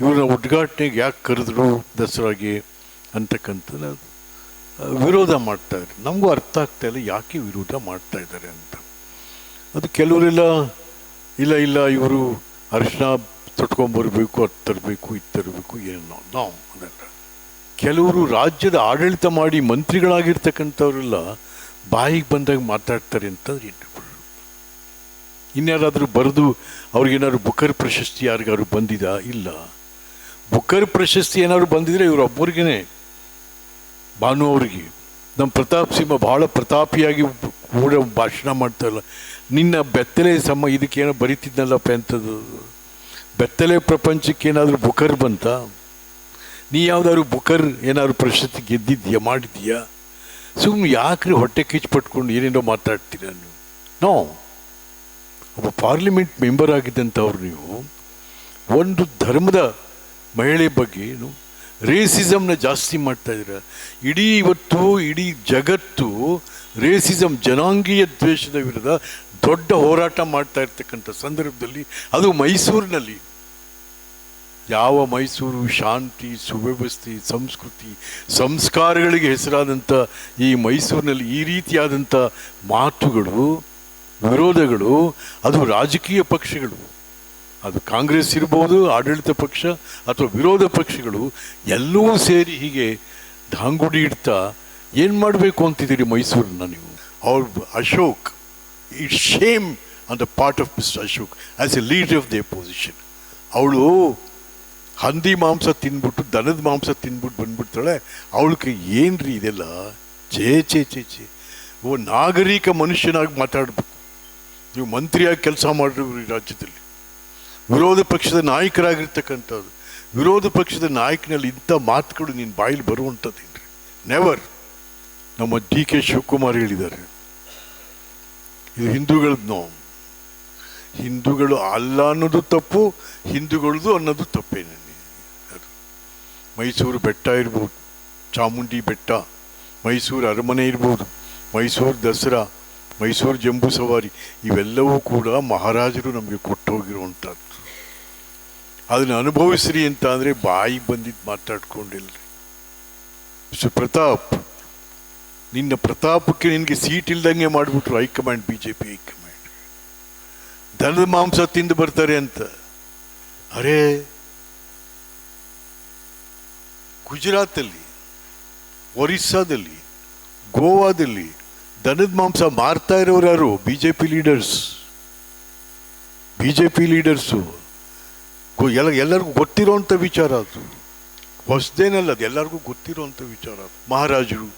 ಇವ್ರನ್ನ ಉದ್ಘಾಟನೆಗೆ ಯಾಕೆ ಕರೆದ್ರು ದಸರಾಗೆ ಅಂತಕ್ಕಂಥದ್ದು? ವಿರೋಧ ಮಾಡ್ತಾ ಇದ್ದಾರೆ. ನಮಗೂ ಅರ್ಥ ಆಗ್ತಾ ಇಲ್ಲ ಯಾಕೆ ವಿರೋಧ ಮಾಡ್ತಾ ಇದ್ದಾರೆ ಅಂತ. ಅದು ಕೆಲವರೆಲ್ಲ, ಇಲ್ಲ ಇಲ್ಲ, ಇವರು ಅರಿಶಿನ ತೊಟ್ಕೊಂಬರ್ಬೇಕು ಅದು ತರಬೇಕು, ಇದು ತರಬೇಕು, ಏನೋ ನಾವು ಅದೆಲ್ಲ. ಕೆಲವರು ರಾಜ್ಯದ ಆಡಳಿತ ಮಾಡಿ ಮಂತ್ರಿಗಳಾಗಿರ್ತಕ್ಕಂಥವರೆಲ್ಲ ಬಾಯಿಗೆ ಬಂದಾಗ ಮಾತಾಡ್ತಾರೆ ಅಂತ ಇನ್ಯಾರಾದರೂ ಬರೆದು ಅವ್ರಿಗೇನಾದ್ರು ಬುಕರ್ ಪ್ರಶಸ್ತಿ ಯಾರಿಗಾದ್ರು ಬಂದಿದಾ? ಇಲ್ಲ. ಬುಕರ್ ಪ್ರಶಸ್ತಿ ಏನಾದ್ರು ಬಂದಿದ್ರೆ ಇವರು ಒಬ್ಬರಿಗೇನೆ. ಭಾನು ಅವ್ರಿಗೆ. ನಮ್ಮ ಪ್ರತಾಪ್ ಸಿಂಹ ಬಹಳ ಪ್ರತಾಪಿಯಾಗಿ ಕೂಡ ಭಾಷಣ ಮಾಡ್ತಾರಲ್ಲ. ನಿನ್ನ ಬೆತ್ತಲೆ ಸಮ ಇದಕ್ಕೇನೋ ಬರಿತಿದ್ನಲ್ಲಪ್ಪ ಎಂಥದ್ದು. ಬೆತ್ತಲೆ ಪ್ರಪಂಚಕ್ಕೆ ಏನಾದರೂ ಬುಕರ್ ಬಂತ? ನೀ ಯಾವುದಾದ್ರು ಬುಕರ್ ಏನಾದ್ರು ಪ್ರಶಸ್ತಿ ಗೆದ್ದಿದ್ಯಾ, ಮಾಡಿದ್ಯಾ? ಸುಮ್ಮನೆ ಯಾಕ್ರಿ ಹೊಟ್ಟೆ ಕಿಚ್ಚು ಪಟ್ಕೊಂಡು ಏನೇನೋ ಮಾತಾಡ್ತೀರ ನೀವು ನೋ. ಒಬ್ಬ ಪಾರ್ಲಿಮೆಂಟ್ ಮೆಂಬರ್ ಆಗಿದ್ದಂಥವ್ರು ನೀವು. ಒಂದು ಧರ್ಮದ ಮಹಿಳೆ ಬಗ್ಗೆ ಏನು ರೇಸಿಸಮ್ನ ಜಾಸ್ತಿ ಮಾಡ್ತಾ ಇದ್ದೀರ. ಇಡೀ ಇವತ್ತು, ಇಡೀ ಜಗತ್ತು ರೇಸಿಸಮ್ ಜನಾಂಗೀಯ ದ್ವೇಷದ ವಿರುದ್ಧ ದೊಡ್ಡ ಹೋರಾಟ ಮಾಡ್ತಾ ಇರ್ತಕ್ಕಂಥ ಸಂದರ್ಭದಲ್ಲಿ ಅದು ಮೈಸೂರಿನಲ್ಲಿ. ಯಾವ ಮೈಸೂರು ಶಾಂತಿ, ಸುವ್ಯವಸ್ಥೆ, ಸಂಸ್ಕೃತಿ, ಸಂಸ್ಕಾರಗಳಿಗೆ ಹೆಸರಾದಂಥ ಈ ಮೈಸೂರಿನಲ್ಲಿ ಈ ರೀತಿಯಾದಂಥ ಮಾತುಗಳು, ವಿರೋಧಗಳು, ಅದು ರಾಜಕೀಯ ಪಕ್ಷಗಳು ಅದು ಕಾಂಗ್ರೆಸ್ ಇರ್ಬೋದು, ಆಡಳಿತ ಪಕ್ಷ ಅಥವಾ ವಿರೋಧ ಪಕ್ಷಗಳು ಎಲ್ಲವೂ ಸೇರಿ ಹೀಗೆ ಧಾಂಗುಡಿ ಇಡ್ತಾ ಏನು ಮಾಡಬೇಕು ಅಂತಿದ್ದೀರಿ ಮೈಸೂರನ್ನ ನೀವು? ಅವ್ರ Ashok it shame on the part of mister Ashok as a leader of the opposition ಅವಳು ಹಂದಿ ಮಾಂಸ ತಿನ್ಬಿಟ್ಟು, ದನದ ಮಾಂಸ ತಿನ್ಬಿಟ್ಟು ಬಂದ್ಬಿಡ್ತಾಳೆ. ಅವಳಿಗೆ ಏನ್ರಿ ಇದೆಲ್ಲ? ಚೇ ಚೇ ಚೇ ಚೇ ಓ ನಾಗರಿಕ ಮನುಷ್ಯನಾಗಿ ಮಾತಾಡಬೇಕು. ನೀವು ಮಂತ್ರಿಯಾಗಿ ಕೆಲಸ ಮಾಡಿರಿ ರಾಜ್ಯದಲ್ಲಿ. ವಿರೋಧ ಪಕ್ಷದ ನಾಯಕರಾಗಿರ್ತಕ್ಕಂಥದ್ದು ವಿರೋಧ ಪಕ್ಷದ ನಾಯಕನಲ್ಲಿ ಇಂಥ ಮಾತುಗಳು ನೀನು ಬಾಯಲ್ಲಿ ಬರುವಂಥದ್ದೇನ್ರಿ ನೆವರ್ ನಮ್ಮ ಡಿ ಕೆ ಶಿವಕುಮಾರ್ ಹೇಳಿದ್ದಾರೆ. ಇದು ಹಿಂದೂಗಳದ್ದು ನೋವು. ಹಿಂದೂಗಳು ಅಲ್ಲ ಅನ್ನೋದು ತಪ್ಪು ಹಿಂದೂಗಳದು ಅನ್ನೋದು ತಪ್ಪೇನೆ. ಅದು ಮೈಸೂರು ಬೆಟ್ಟ ಇರ್ಬೋದು, ಚಾಮುಂಡಿ ಬೆಟ್ಟ, ಮೈಸೂರು ಅರಮನೆ ಇರ್ಬೋದು, ಮೈಸೂರು ದಸರಾ ಮೈಸೂರು ಜಂಬೂ ಸವಾರಿ, ಇವೆಲ್ಲವೂ ಕೂಡ ಮಹಾರಾಜರು ನಮಗೆ ಕೊಟ್ಟೋಗಿರುವಂಥದ್ದು ಅದನ್ನು ಅನುಭವಿಸ್ರಿ ಅಂತ ಅಂದರೆ ಬಾಯಿ ಬಂದಿದ್ದು ಮಾತಾಡ್ಕೊಂಡಿಲ್ಲರಿ ಮಿಸ್ಟರ್ ಪ್ರತಾಪ್ ನಿನ್ನ ಪ್ರತಾಪಕ್ಕೆ ನಿನಗೆ ಸೀಟ್ ಇಲ್ದಂಗೆ ಮಾಡಿಬಿಟ್ರು high command B J P high command. ದನದ ಮಾಂಸ ತಿಂದು ಬರ್ತಾರೆ ಅಂತ. ಅರೇ, ಗುಜರಾತಲ್ಲಿ, ಒರಿಸ್ಸಾದಲ್ಲಿ, ಗೋವಾದಲ್ಲಿ ದನದ ಮಾಂಸ ಮಾರ್ತಾ ಇರೋರು ಯಾರು? B J P leaders B J P leaders ಎಲ್ಲ ಎಲ್ಲರಿಗೂ ಗೊತ್ತಿರೋವಂಥ ವಿಚಾರ ಅದು. ಹೊಸದೇನಲ್ಲ, ಅದು ಎಲ್ಲರಿಗೂ ಗೊತ್ತಿರೋವಂಥ ವಿಚಾರ ಮಹಾರಾಜರು,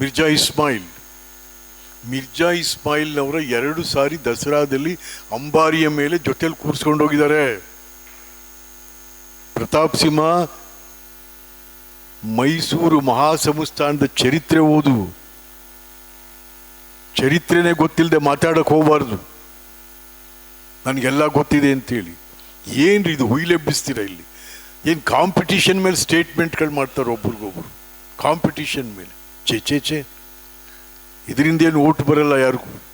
ಮಿರ್ಜಾ ಇಸ್ಮಾಯಿಲ್. ಮಿರ್ಜಾ ಇಸ್ಮಾಯಿಲ್ನವರ ಎರಡು ಸಾರಿ ದಸರಾದಲ್ಲಿ ಅಂಬಾರಿಯ ಮೇಲೆ ಜೊತೆಯಲ್ಲಿ ಕೂರಿಸ್ಕೊಂಡು ಹೋಗಿದ್ದಾರೆ. ಪ್ರತಾಪ್ ಸಿಂಹ ಮೈಸೂರು ಮಹಾಸಂಸ್ಥಾನದ ಚರಿತ್ರೆ ಓದು. ಚರಿತ್ರೆನೇ ಗೊತ್ತಿಲ್ಲದೆ ಮಾತಾಡಕ್ ಹೋಗಬಾರ್ದು. ನನಗೆಲ್ಲ ಗೊತ್ತಿದೆ ಅಂತೇಳಿ. ಏನ್ರಿ ಇದು ಹುಯ್ಲೆಬ್ಬಿಸ್ತೀರ ಇಲ್ಲಿ? ಏನು ಕಾಂಪಿಟಿಷನ್ ಮೇಲೆ ಸ್ಟೇಟ್ಮೆಂಟ್ಗಳು ಮಾಡ್ತಾರೆ ಒಬ್ರಿಗೊಬ್ರು. ಕಾಂಪಿಟಿಷನ್ ಮೇಲೆ. ಚೇ ಚೇ ಚೇ ಇದರಿಂದ ಏನು ಓಟ್ ಬರಲ್ಲ ಯಾರಿಗೂ?